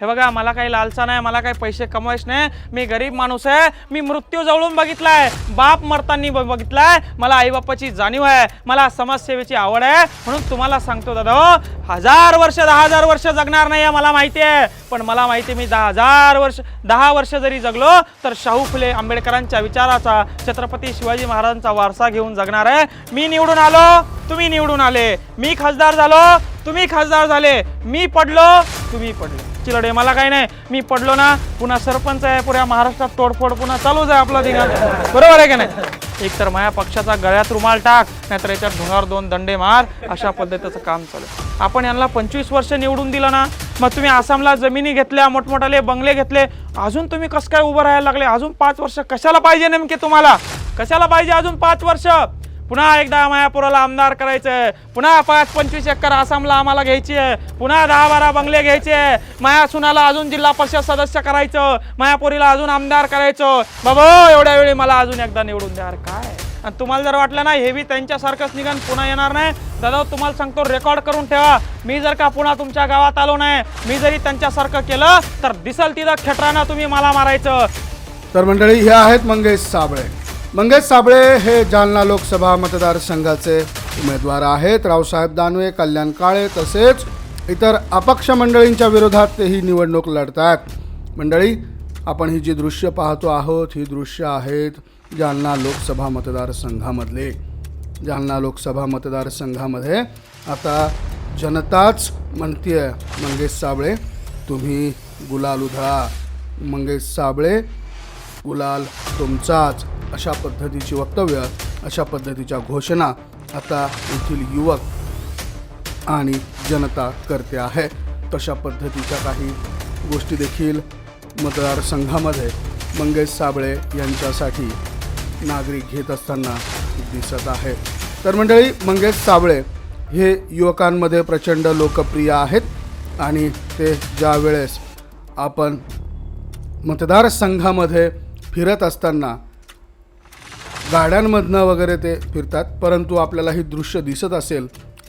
हे बघा मला काही लालसा नाही मला काही पैसे कमवायच नाही. मी गरीब माणूस आहे. मी मृत्यू जवळून बघितलाय. बाप मरताना बघितलाय. मला आईबापाची जाणीव आहे. मला समाजसेवेची आवड आहे. म्हणून तुम्हाला सांगतो दादा हो, हजार वर्ष दहा हजार वर्ष जगणार नाही आहे मला माहिती आहे. पण मला माहिती मी दहा हजार वर्ष दहा वर्ष जरी जगलो तर शाहू फुले आंबेडकरांच्या विचाराचा छत्रपती शिवाजी महाराजांचा वारसा घेऊन जगणार आहे. मी निवडून आलो. तुम्ही निवडून आले. मी खासदार झालो. तुम्ही खासदार झाले. मी पडलो. तुम्ही पडले. चिलडे मला काही नाही मी पडलो ना पुन्हा सरपंच आहे पुऱ्या महाराष्ट्रात तोडफोड पुन्हा चालूच आहे आपला धिंगाण बरोबर आहे का नाही? एक तर माया पक्षाचा गळ्यात रुमाल टाक नाहीतर याच्यात ढोंगावर दोन दंडे मार अशा पद्धतीचं काम चालू आहे. आपण यांना पंचवीस वर्ष निवडून दिलं ना मग तुम्ही आसामला जमिनी घेतल्या मोठमोठाले बंगले घेतले अजून तुम्ही कसं काय उभं राहायला लागले? अजून पाच वर्ष कशाला पाहिजे नेमके तुम्हाला? कशाला पाहिजे अजून पाच वर्ष? पुन्हा एकदा मायापुराला आमदार करायचं. पुन्हा पाच पंचवीस एकर आसामला आम्हाला घ्यायची. आहे पुन्हा दहा बारा बंगले घ्यायचे. माया सुनाला अजून जिल्हा परिषद सदस्य करायचं. मायापुरीला अजून आमदार करायचं. बाबा एवढ्या वेळी मला अजून एकदा निवडून द्या. काय? आणि तुम्हाला जर वाटलं ना हे बी त्यांच्यासारखंच निघण पुन्हा येणार नाही. दादा तुम्हाला सांगतो रेकॉर्ड करून ठेवा. मी जर का पुन्हा तुमच्या गावात आलो नाही मी जरी त्यांच्यासारखं केलं तर दिसल तिथं खेटरानं तुम्ही मला मारायचं. तर मंडळी हे आहेत मंगेश साबळे. मंगेश साबळे हे जालना लोकसभा मतदारसंघाचे उमेदवार आहेत. रावसाहेब दानवे कल्याण काळे तसेच इतर अपक्ष मंडळींच्या विरोधात तेही निवडणूक लढतात मंडळी आपण ही जी दृश्य पाहतो आहोत ही दृश्य आहेत जालना लोकसभा मतदारसंघामधले. जालना लोकसभा मतदारसंघामध्ये आता जनताच म्हणतीये मंगेश साबळे तुम्ही गुलाल उधळा. मंगेश साबळे गुलाल तुमचाच. अशा पद्धतीची वक्तव्य अशा पद्धतीच्या घोषणा आता येथील युवक आणि जनता करते आहे. तशा पद्धतीच्या काही गोष्टी देखील मतदारसंघामध्ये मंगेश साबळे यांच्यासाठी नागरिक घेत असताना दिसत आहे. तर मंडळी मंगेश साबळे हे युवकांमध्ये प्रचंड लोकप्रिय आहेत आणि ते ज्या वेळेस आपण मतदारसंघामध्ये फिरत असताना गाड्यांमधनं वगैरे ते फिरतात परंतु आपल्याला ही दृश्य दिसत असेल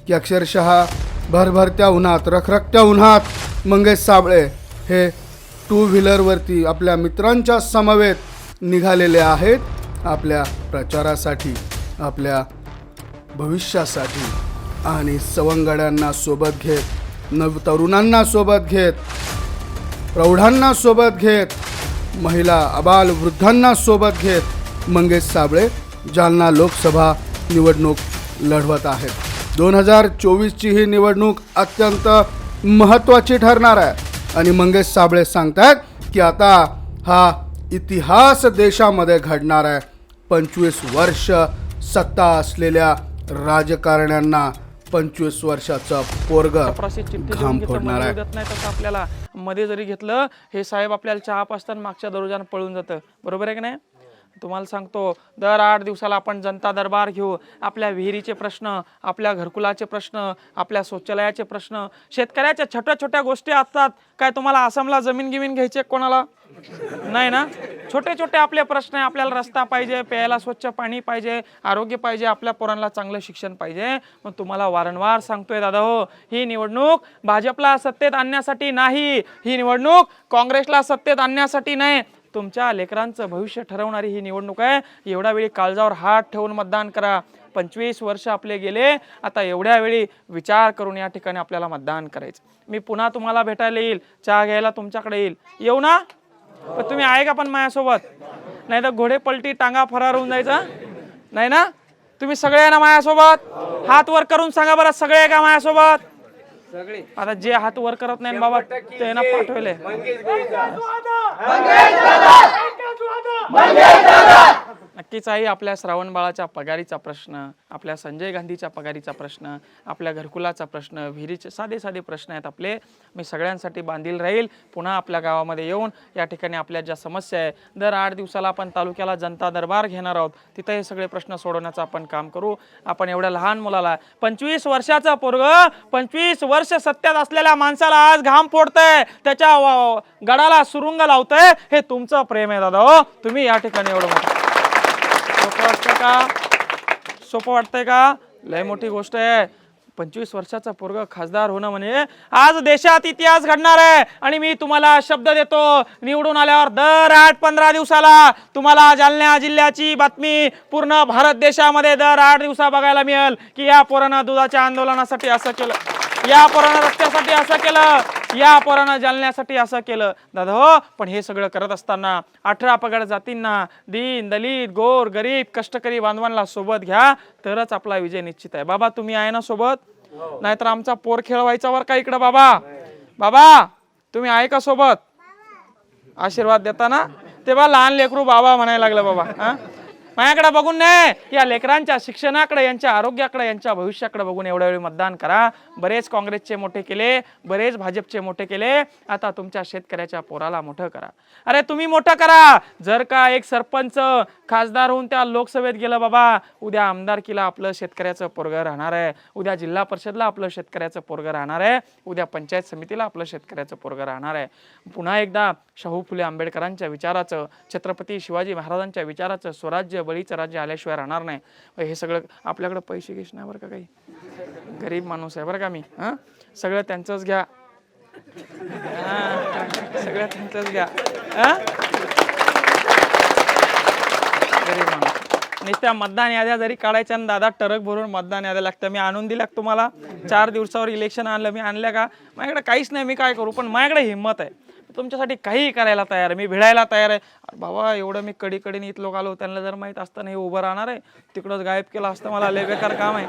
की अक्षरशः भरभरत्या उन्हात रखरखत्या उन्हात मंगेश साबळे हे टू व्हीलरवरती आपल्या मित्रांच्या समवेत निघालेले आहेत आपल्या प्रचारासाठी आपल्या भविष्यासाठी. आणि सवंगड्यांना सोबत घेत नव तरुणांना सोबत घेत प्रौढांना सोबत घेत महिला अबाल वृद्धांना सोबत घेत मंगेश साबळे जालना लोकसभा निवडणूक लढवत आहेत. दोन हजार चोवीसची ही निवडणूक अत्यंत महत्त्वाची ठरणार आहे. आणि मंगेश साबळे सांगतायत की आता हा इतिहास देशामध्ये घडणार आहे. पंचवीस वर्ष सत्ता असलेल्या राजकारण्यांना पंचवीस वर्षाचं पोरग घाम फोडणार आहे. आपल्याला मध्ये जरी घेतलं हे साहेब आपल्याला चहा पाचताना मागच्या दरवाजानं पळून जातं. बरोबर आहे की नाही? तुम्हाला सांगतो दर आठ दिवसाला आपण जनता दरबार घेऊ. आपल्या विहिरीचे प्रश्न आपल्या घरकुलाचे प्रश्न आपल्या शौचालयाचे प्रश्न शेतकऱ्याच्या छोट्या छोट्या गोष्टी असतात. काय तुम्हाला आसामला जमीन गिमीन घ्यायची कोणाला? नाही ना? छोटे छोटे आपले प्रश्न आहे आपल्याला रस्ता पाहिजे प्यायला स्वच्छ पाणी पाहिजे आरोग्य पाहिजे आपल्या पोरांना चांगलं शिक्षण पाहिजे. मग तुम्हाला वारंवार सांगतोय दादा हो ही निवडणूक भाजपला सत्तेत आणण्यासाठी नाही ही निवडणूक काँग्रेसला सत्तेत आणण्यासाठी नाही. तुमच्या लेकरांचं भविष्य ठरवणारी ही निवडणूक आहे. एवढ्या वेळी काळजावर हात ठेवून मतदान करा. पंचवीस वर्ष आपले गेले. आता एवढ्या वेळी विचार करून या ठिकाणी आपल्याला मतदान करायचं. मी पुन्हा तुम्हाला भेटायला येईल. चहा घ्यायला तुमच्याकडे येईल. येऊ ना? पण तुम्ही आहे का पण माझ्यासोबत? नाही तर घोडे पलटी टांगा फरार होऊन जायचं नाही ना? तुम्ही सगळे आहे ना माझ्यासोबत? हात वर करून सांगा बरं सगळे आहे का माझ्यासोबत? आता जे हात वर करत नाही बाबा ते ना पाठवले. नक्कीच आहे आपल्या श्रावण बाळाच्या पगारीचा प्रश्न आपल्या संजय गांधीच्या पगारीचा प्रश्न आपल्या घरकुलाचा प्रश्न विहिरीचे साधे साधे प्रश्न आहेत आपले. मी सगळ्यांसाठी बांधील राहील. पुन्हा आपल्या गावामध्ये येऊन या ठिकाणी आपल्या ज्या समस्या आहे दर आठ दिवसाला आपण तालुक्याला जनता दरबार घेणार आहोत. तिथं हे सगळे प्रश्न सोडवण्याचं आपण काम करू. आपण एवढ्या लहान मुलाला पंचवीस वर्षाचा पोरग पंचवीस वर्ष सत्यात असलेल्या माणसाला आज घाम फोडतंय. त्याच्या गडाला सुरुंग लावतंय. हे तुमचं प्रेम आहे दादा हो. तुम्ही या ठिकाणी एवढं का? सोपं वाटतंय का? लय मोठी गोष्ट आहे. पंचवीस वर्षाचा पोरग खासदार होणं म्हणजे आज देशात इतिहास घडणार आहे. आणि मी तुम्हाला शब्द देतो. निवडून आल्यावर दर आठ पंधरा दिवसाला तुम्हाला जालना जिल्ह्याची बातमी पूर्ण भारत देशामध्ये दर आठ दिवसा बघायला मिळेल. की या पोरानं दुधाच्या आंदोलनासाठी असं केलं. या पोरानं रस्त्यासाठी असं केलं. या पोरानं जालन्यासाठी असं केलं. दादा हो पण हे सगळं करत असताना अठरा पगड जातींना दीन दलित गोर गरीब कष्टकरी बांधवांना सोबत घ्या. तरच आपला विजय निश्चित आहे. बाबा तुम्ही आहे ना सोबत? नाहीतर आमचा पोर खेळवायचा वर का इकडं बाबा? बाबा तुम्ही आहे का सोबत? आशीर्वाद देताना? तेव्हा लहान लेकरू बाबा म्हणायला लागलं बाबा हा? माझ्याकडे बघून नाही या लेकरांच्या शिक्षणाकडे यांच्या आरोग्याकडे यांच्या भविष्याकडे बघून एवढ्या वेळी मतदान करा. बरेच काँग्रेसचे मोठे केले बरेच भाजपचे मोठे केले. आता तुमच्या शेतकऱ्याच्या पोराला मोठं करा. अरे तुम्ही मोठं करा. जर का एक सरपंच खासदार होऊन त्या लोकसभेत गेलं बाबा उद्या आमदारकीला आपलं शेतकऱ्याचं पोरगं राहणार आहे. उद्या जिल्हा परिषदला आपलं शेतकऱ्याचं पोरगं राहणार आहे. उद्या पंचायत समितीला आपलं शेतकऱ्याचं पोरगं राहणार आहे. पुन्हा एकदा शाहू फुले आंबेडकरांच्या विचाराचं छत्रपती शिवाजी महाराजांच्या विचाराचं स्वराज्य बळीचं राज्य आल्याशिवाय राहणार नाही. हे सगळं आपल्याकडं पैसे घेश नाही बरं का काही? गरीब माणूस आहे बरं का मी हां? सगळं त्यांचंच घ्या. सगळं त्यांचंच घ्या. गरीब माणूस. नुसत्या मतदान याद्या जरी काढायच्या आणि दादा टरक भरून मतदान याद्या लागतं. मी आणून दिल्या तुम्हाला? चार दिवसावर इलेक्शन आणलं. मी आणल्या का? माझ्याकडे काहीच नाही. मी काय करू? पण माझ्याकडे हिंमत आहे. तुमच्यासाठी काहीही करायला तयार आहे. मी भिडायला तयार आहे. अरे बाबा एवढं मी कडीकडीने इथलो इथं आलो त्यांना जर माहीत असतं नाही उभं राहणार आहे. तिकडंच गायब केलं असतं मला लय बेकार काम आहे.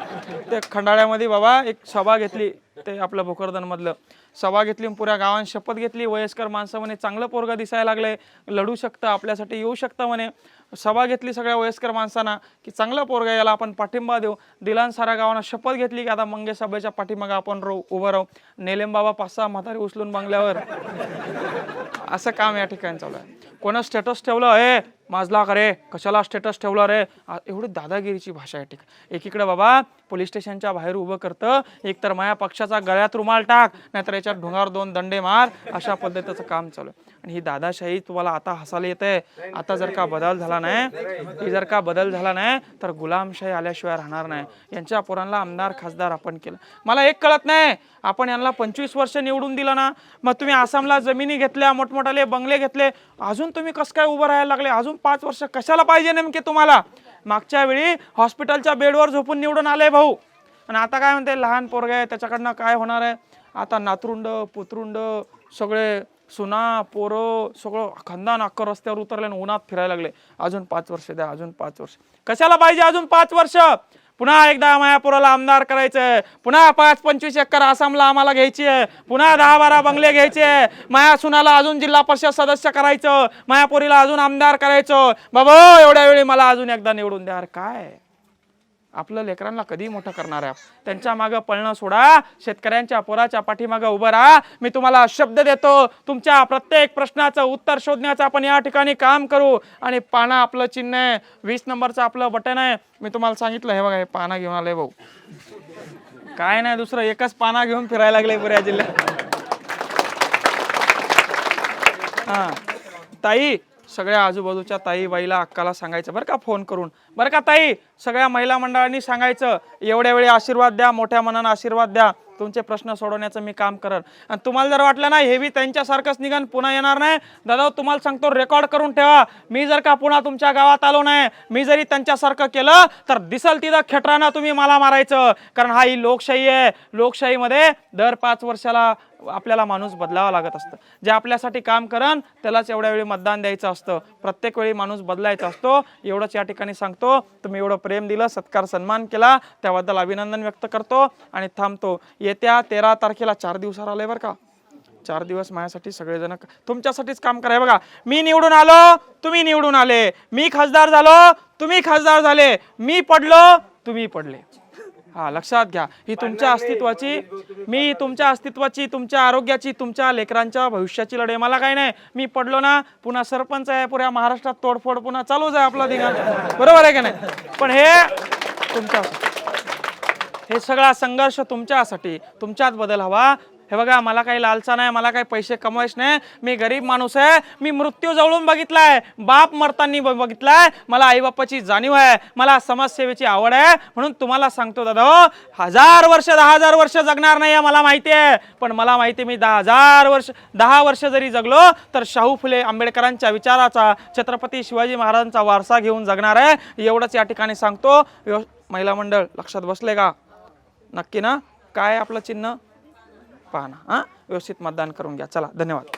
ते खंडाळ्यामध्ये बाबा एक सभा घेतली ते आपलं भोकरदनमधलं. सभा घेतली पुऱ्या गावात शपथ घेतली. वयस्कर माणसं म्हणे चांगलं पोरगा दिसायला लागले लढू शकतं आपल्यासाठी येऊ शकतं म्हणे. सभा घेतली सगळ्या वयस्कर माणसांना की चांगला पोरगा याला आपण पाठिंबा देऊ. दिलान साऱ्या गावांना शपथ घेतली की आता मंगे सभेच्या पाठीमागं आपण राहू उभं राहू. नेलेम बाबा पाच सहा म्हातारी उचलून बंगल्यावर. असं काम या ठिकाणी चालू आहे. कोणा स्टेटस ठेवलं? ए माजला का रे? कशाला स्टेटस ठेवला रे? एवढी दादागिरीची भाषा आहे ठीक. एकीकडे बाबा पोलीस स्टेशनच्या बाहेर उभं करतं एकतर माया पक्षाचा गळ्यात रुमाल टाक नाहीतर याच्यात ढोंगावर दोन दंडे मार अशा पद्धतीचं काम चालू आहे. आणि ही दादाशाही तुम्हाला आता हसायला येते आता जर का बदल झाला नाही ही जर का बदल झाला नाही तर गुलामशाही आल्याशिवाय राहणार नाही. यांच्या पोरांना आमदार खासदार आपण केलं. मला एक कळत नाही आपण यांना पंचवीस वर्ष निवडून दिलं ना मग तुम्ही आसामला जमिनी घेतल्या मोठमोठाले बंगले घेतले अजून तुम्ही कसं काय उभं राहायला लागले? अजून पाच वर्ष कशाला पाहिजे नेमके तुम्हाला? मागच्या वेळी हॉस्पिटलच्या बेडवर झोपून निवडून आले भाऊ. आणि आता काय म्हणते लहान पोरगे आहे त्याच्याकडनं काय होणार आहे? आता नातरुंड पुतरुंड सगळे सुना पोरं सगळं खानदान अख्खं रस्त्यावर उतरले आणि उन्हात फिरायला लागले. अजून पाच वर्ष द्या अजून पाच वर्ष. कशाला पाहिजे अजून पाच वर्ष? पुन्हा एकदा मायापुराला आमदार करायचंय. पुन्हा पाच पंचवीस एकर आसामला आम्हाला घ्यायची आहे पुन्हा दहा बारा बंगले घ्यायचे. माया सुनाला अजून जिल्हा परिषद सदस्य करायचं. मायापुरीला अजून आमदार करायचं. बाबा एवढ्या वेळी मला अजून एकदा निवडून द्या. काय? आपलं लेकरांना कधी मोठं करणार आहे. त्यांच्या मागं पळणं सोडा. शेतकऱ्यांच्या पोराच्या पाठीमागं उभं राहा. मी तुम्हाला शब्द देतो. तुमच्या प्रत्येक प्रश्नाचं उत्तर शोधण्याचं आपण या ठिकाणी काम करू. आणि पाना आपलं चिन्ह आहे. वीस नंबरचं आपलं बटन आहे. मी तुम्हाला सांगितलं हे बघा हे पाना घेऊन आले भाऊ. काय नाही दुसरं एकच पाना घेऊन फिरायला लागले पुऱ्या जिल्ह्यात. हा. ताई सगळ्या आजूबाजूच्या ताई बाईला अक्काला सांगायचं बरं का फोन करून? बरं का ताई सगळ्या महिला मंडळांनी सांगायचं एवढ्या वेळी आशीर्वाद द्या मोठ्या मनानं आशीर्वाद द्या तुमचे प्रश्न सोडवण्याचं मी काम करन. आणि तुम्हाला जर वाटलं ना हे बी त्यांच्यासारखंच निघन पुन्हा येणार नाही. दादा तुम्हाला सांगतो रेकॉर्ड करून ठेवा. मी जर का पुन्हा तुमच्या गावात आलो नाही मी जरी त्यांच्यासारखं केलं तर दिसल तिथं खेटराना तुम्ही मला मारायचं. कारण हा ही लोकशाही आहे. लोकशाहीमध्ये दर पाच वर्षाला आपल्याला माणूस बदलावा लागत असतं. जे आपल्यासाठी काम करन त्यालाच एवढ्या वेळी मतदान द्यायचं असतं. प्रत्येक वेळी माणूस बदलायचा असतो. एवढंच या ठिकाणी सांगतो. तुम्ही एवढं प्रेम दिलं सत्कार सन्मान केला त्याबद्दल अभिनंदन व्यक्त करतो आणि थांबतो. येत्या तेरा तारखेला चार दिवसावर आले बरं का? चार दिवस माझ्यासाठी सगळेजण तुमच्यासाठीच काम कराय बघा. मी निवडून आलो तुम्ही निवडून आले. मी खासदार झालो तुम्ही खासदार झाले. मी पडलो तुम्ही पडले. हा लक्षात घ्या. ही तुमच्या अस्तित्वाची मी तुमच्या अस्तित्वाची तुमच्या आरोग्याची तुमच्या लेकरांच्या भविष्याची लढाई. मला काही नाही मी पडलो ना पुन्हा सरपंच आहे पुऱ्या महाराष्ट्रात तोडफोड पुन्हा चालूच आहे आपला धिंगाण बरोबर आहे का नाही? पण हे तुमच्या हे सगळा संघर्ष तुमच्यासाठी. तुमच्यात बदल हवा. हे बघा मला काही लालसा नाही मला काही पैसे कमवायचे नाही. मी गरीब माणूस आहे. मी मृत्यू जवळून बघितलाय. बाप मरताना बघितलाय. मला आईबापाची जाणीव आहे. मला समाजसेवेची आवड आहे. म्हणून तुम्हाला सांगतो दादा हो, हजार वर्ष दहा हजार वर्ष जगणार नाही मला माहिती आहे. पण मला माहिती मी दहा हजार वर्ष दहा वर्ष जरी जगलो तर शाहू फुले आंबेडकरांच्या विचाराचा छत्रपती शिवाजी महाराजांचा वारसा घेऊन जगणार आहे. एवढंच या ठिकाणी सांगतो. व्यव- महिला मंडळ लक्षात बसले का? नक्की ना? काय आपलं चिन्ह? पहा ना हां? व्यवस्थित मतदान करून घ्या. चला धन्यवाद.